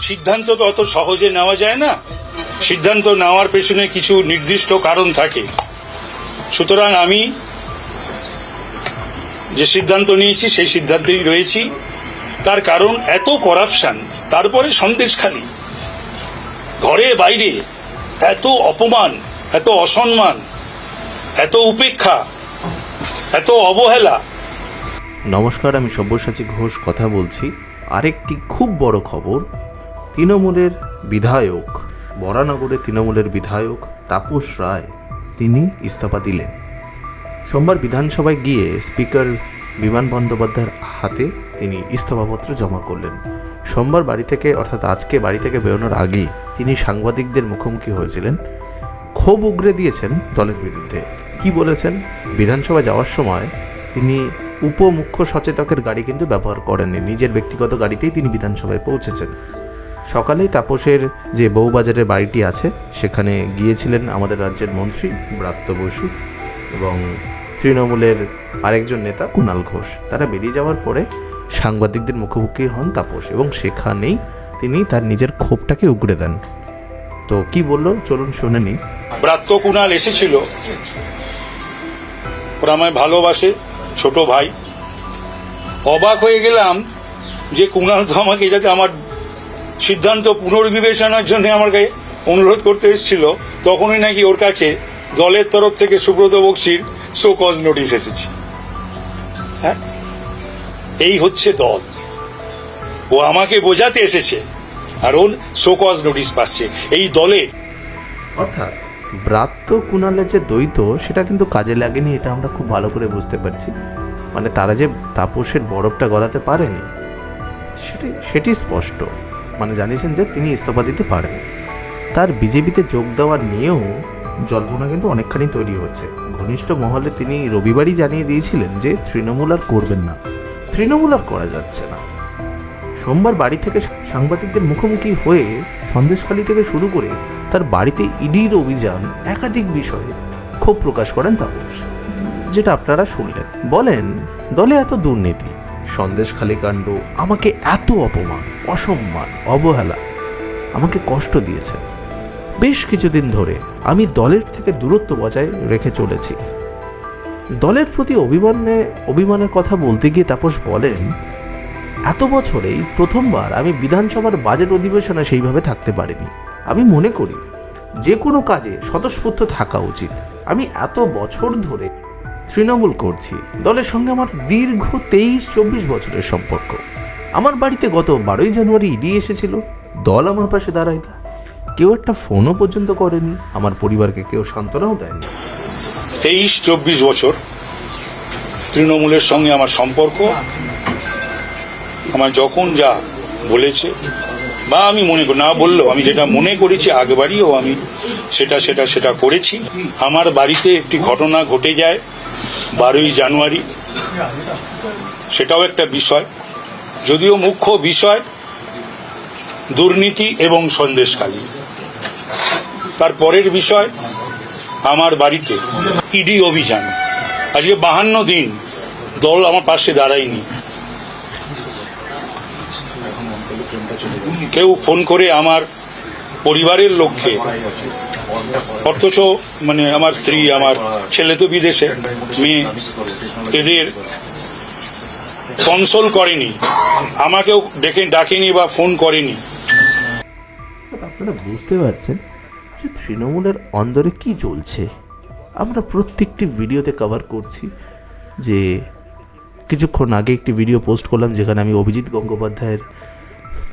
সিদ্ধান্ত তো অত সহজে নেওয়া যায় না। সিদ্ধান্ত নেওয়ার পেছনে কিছু নির্দিষ্ট কারণ থাকে। সুতরাং আমি যে সিদ্ধান্ত নিয়েছি, সেই সিদ্ধান্তেই রয়েছি। তার কারণ এত করাপশন তারপরে সন্দেশখালী ঘরে বাইরে এত অপমান, এত অসম্মান, এত উপেক্ষা, এত অবহেলা। নমস্কার, আমি সব্যসাচী ঘোষ কথা বলছি। আরেকটি খুব বড় খবর তৃণমূলের বিধায়ক বরানগরের তৃণমূলের বিধায়ক তাপস রায়, তিনি ইস্তফা দিলেন। সোমবার বিধানসভায় গিয়ে স্পিকার বিমান বন্দ্যোপাধ্যায়ের হাতে তিনি ইস্তফাপত্র জমা করলেন। সোমবার বাড়ি থেকে, অর্থাৎ আজকে বাড়ি থেকে বেরোনোর আগে তিনি সাংবাদিকদের মুখোমুখি হয়েছিলেন। ক্ষোভ উগরে দিয়েছেন দলের বিরুদ্ধে। কি বলেছেন? বিধানসভা যাওয়ার সময় তিনি উপমুখ্য সচেতকের গাড়ি কিন্তু ব্যবহার করেননি। নিজের ব্যক্তিগত গাড়িতেই তিনি বিধানসভায় পৌঁছেছেন। সকালেই তাপসের যে বউবাজারের বাড়িটি আছে, সেখানে গিয়েছিলেন আমাদের রাজ্যের মন্ত্রী ব্রাত্য বসু এবং তৃণমূলের আরেকজন নেতা কুণাল ঘোষ। তারা বেরিয়ে যাওয়ার পরে সাংবাদিকদের মুখোমুখি হন তাপস এবং সেখানেই তিনি তার নিজের ক্ষোভটাকে উগড়ে দেন। তো কি বলল? চলুন শুনে নিই। ব্রাত্য কুণাল এসেছিল। ওরা আমায় ভালোবাসে, ছোট ভাই। অবাক হয়ে গেলাম যে কুণাল তো আমাকে যাতে আমার সিদ্ধান্ত পুনর্বিবেচনার জন্য আমার কাছে অনুরোধ করতে এসেছিল, তখনই নাকি ওর কাছে দলের তরফ থেকে সুব্রত বক্সির শো কজ নোটিশ এসেছে। হ্যাঁ? এই হচ্ছে দল। ও আমাকে বোঝাতে এসেছে, আর ওর শো কজ নোটিশ পাচ্ছে। এই দলে অর্থাৎ ব্রাত্য কুণালের যে দ্বৈত, সেটা কিন্তু কাজে লাগেনি, এটা আমরা খুব ভালো করে বুঝতে পারছি। মানে তারা যে তাপসের বরফটা গলাতে পারেনি, সেটি সেটি স্পষ্ট। মানে জানিয়েছেন যে তিনি ইস্তফা দিতে পারেন। তার বিজেপিতে যোগ দেওয়া নিয়েও জল্পনা কিন্তু অনেকখানি তৈরি হচ্ছে। ঘনিষ্ঠ মহলে তিনি রবিবারই জানিয়ে দিয়েছিলেন যে তৃণমূল আর করবেন না। তৃণমূল আর করা যাচ্ছে না। সোমবার বাড়ি থেকে সাংবাদিকদের মুখোমুখি হয়ে সন্দেশখালী থেকে শুরু করে তার বাড়িতে ইডির অভিযান একাধিক বিষয়ে ক্ষোভ প্রকাশ করেন তাপস। যেটা আপনারা শুনলেন। বলেন, দলে এত দুর্নীতি। সন্দেশখালী কাণ্ড আমাকে এত অপমান, অসম্মান, অবহেলা আমাকে কষ্ট দিয়েছে। বেশ কিছুদিন ধরে আমি দলের থেকে দূরত্ব বজায় রেখে চলেছি। দলের প্রতি অভিমানে, অভিমানের কথা বলতে গিয়ে তাপস বলেন, এত বছরেই প্রথমবার আমি বিধানসভার বাজেট অধিবেশনে সেইভাবে থাকতে পারিনি। আমি মনে করি যে কোনো কাজে স্বতঃস্ফূর্ত থাকা উচিত। আমি এত বছর ধরে তৃণমূল করছি। দলের সঙ্গে আমার দীর্ঘ তেইশ, চব্বিশ বছরের সম্পর্ক। আমার বাড়িতে গত বারোই জানুয়ারি ইডি এসেছিল। দল আমার পাশে দাঁড়ায় না। কেউ একটা ফোনও পর্যন্ত করেনি। আমার পরিবারকে কেউ সান্ত্বনাও দেয়নি। তেইশ, চব্বিশ বছর তৃণমূলের সঙ্গে আমার সম্পর্ক। আমার যখন যা বলেছে বা আমি মনে না বললেও আমি যেটা মনে করেছি আগবারইও আমি সেটা সেটা সেটা করেছি। আমার বাড়িতে একটি ঘটনা ঘটে যায়। বারোই জানুয়ারি। সেটাও একটা বিষয়। যদিও মুখ্য বিষয় দুর্নীতি এবং সন্দেশকালী তার পরের বিষয় আমার বাড়িতে ইডি অভিযান। আজকে বাহান্ন দিন দল আমার পাশে দাঁড়ায়নি। কেউ ফোন করে আমার পরিবারের লোককে অথচ মানে আমার স্ত্রী, আমার ছেলে তো বিদেশে, মেয়ে। এদের কনসোল করেনি। আমাকেও ডেকে ডাকেনি বা ফোন করেনি। আপনারা বুঝতে পারছেন যে তৃণমূলের অন্দরে কি চলছে আমরা প্রত্যেকটি ভিডিওতে কভার করছি যে কিছুক্ষণ আগে একটি ভিডিও পোস্ট করলাম যেখানে আমি অভিজিৎ গঙ্গোপাধ্যায়ের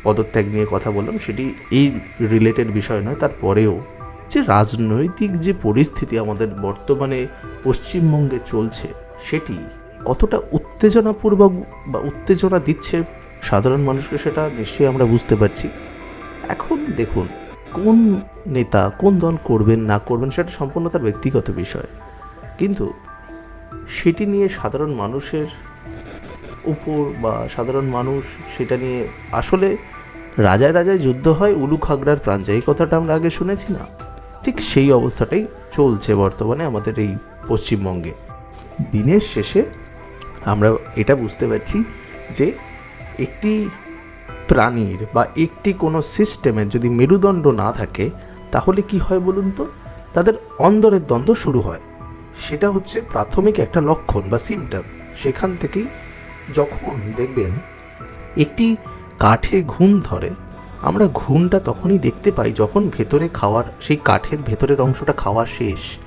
পদত্যাগ নিয়ে কথা বললাম। সেটি এই রিলেটেড বিষয় নয়, তারপরেও যে রাজনৈতিক যে পরিস্থিতি আমাদের বর্তমানে পশ্চিমবঙ্গে চলছে, সেটি কতটা উত্তেজনাপূর্বক বা উত্তেজনা দিচ্ছে সাধারণ মানুষকে সেটা নিশ্চয়ই আমরা বুঝতে পারছি। এখন দেখুন, কোন নেতা কোন দল করবেন, না করবেন, সেটা সম্পূর্ণ তার ব্যক্তিগত বিষয়। কিন্তু সেটি নিয়ে সাধারণ মানুষের উপর বা সাধারণ মানুষ সেটা নিয়ে আসলে রাজায় রাজায় যুদ্ধ হয় উলু খাগড়ার প্রাণ যায়, এই কথাটা আমরা আগে শুনেছি না? ঠিক সেই অবস্থাটাই চলছে বর্তমানে আমাদের এই পশ্চিমবঙ্গে। দিনের শেষে আমরা এটা বুঝতে পারছি যে একটি প্রাণীর বা একটি কোনো সিস্টেমের যদি মেরুদণ্ড না থাকে, তাহলে কি হয় বলুন তো? তাদের অন্দরের দ্বন্দ্ব শুরু হয়। সেটা হচ্ছে প্রাথমিক একটা লক্ষণ বা সিমটম সেখান থেকেই যখন দেখবেন একটি কাঠে ঘুম ধরে আমরা ঘুমটা তখনই দেখতে পাই যখন ভেতরে খাওয়ার, সেই কাঠের ভেতরের অংশটা খাওয়া শেষ।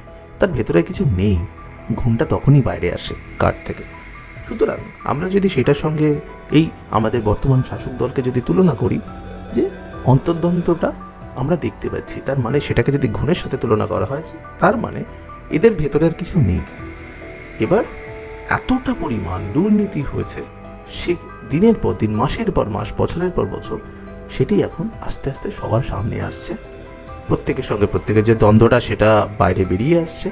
তার ভেতরে কিছু নেই। ঘুমটা তখনই বাইরে আসে কাঠ থেকে। সুতরাং আমরা যদি সেটার সঙ্গে এই আমাদের বর্তমান শাসক দলকে যদি তুলনা করি, যে অন্তর্দ্বন্দ্বটা আমরা দেখতে পাচ্ছি, তার মানে সেটাকে যদি ঘুণের সাথে তুলনা করা হয়, তার মানে এদের ভেতরে আর কিছু নেই। এবার এতটা পরিমাণ দুর্নীতি হয়েছে, সে দিনের পর দিন, মাসের পর মাস, বছরের পর বছর সেটি এখন আস্তে আস্তে সবার সামনে আসছে। প্রত্যেকের সঙ্গে প্রত্যেকের যে দ্বন্দ্বটা, সেটা বাইরে বেরিয়ে আসছে।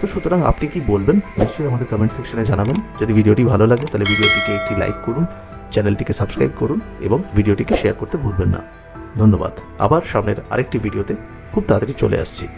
তো সুতরাং আপনি কি বলবেন? নিশ্চয়ই আমাদের কমেন্ট সেকশনে জানাবেন। যদি ভিডিওটি ভালো লাগে, তাহলে ভিডিওটিকে একটি লাইক করুন চ্যানেলটিকে সাবস্ক্রাইব করুন এবং ভিডিওটিকে শেয়ার করতে ভুলবেন না। ধন্যবাদ। আবার সামনের আরেকটি ভিডিওতে খুব তাড়াতাড়ি চলে আসছি।